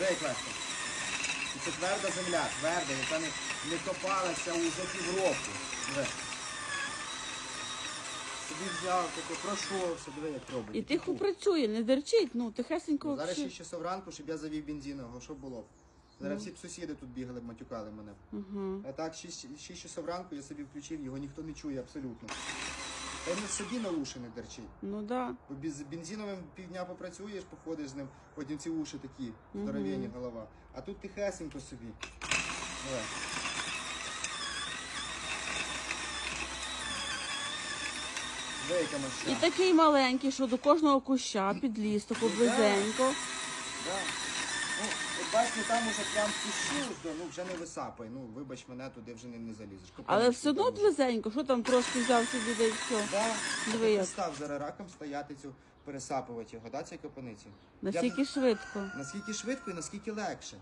Легко. І це тверда земля, тверда, яка не, не копалася уже півроку. Диви. Собі взяв, таке пройшовся, диви, як робить. І тихо працює, не дерчить, ну тихесенько. Зараз взагалі. 6 часов ранку, щоб я завів бензинового, що було б? Зараз всі б сусіди тут бігали б, матюкали мене. Угу. А так, 6, 6 часов ранку я собі включив, його ніхто не чує абсолютно. Та й собі на уші не дерчить. Ну да. Бо без бензиновим півдня попрацюєш, походиш з ним, потім ці уші такі, здоровенні голова. А тут тихесенько собі. Давай. Вейка І такий маленький, що до кожного куща підліз, тако близенько. Да. От бачите, там уже прям кущу, ну вже не висапай. Ну, вибач мене, туди вже не, не залізеш. Але все одно там близенько, що там трошки взяв собі десь все. Да. Диви як. Став зараз раком стояти цю, пересапувати його, да, цій копаниці. Наскільки швидко. Наскільки швидко і наскільки легше.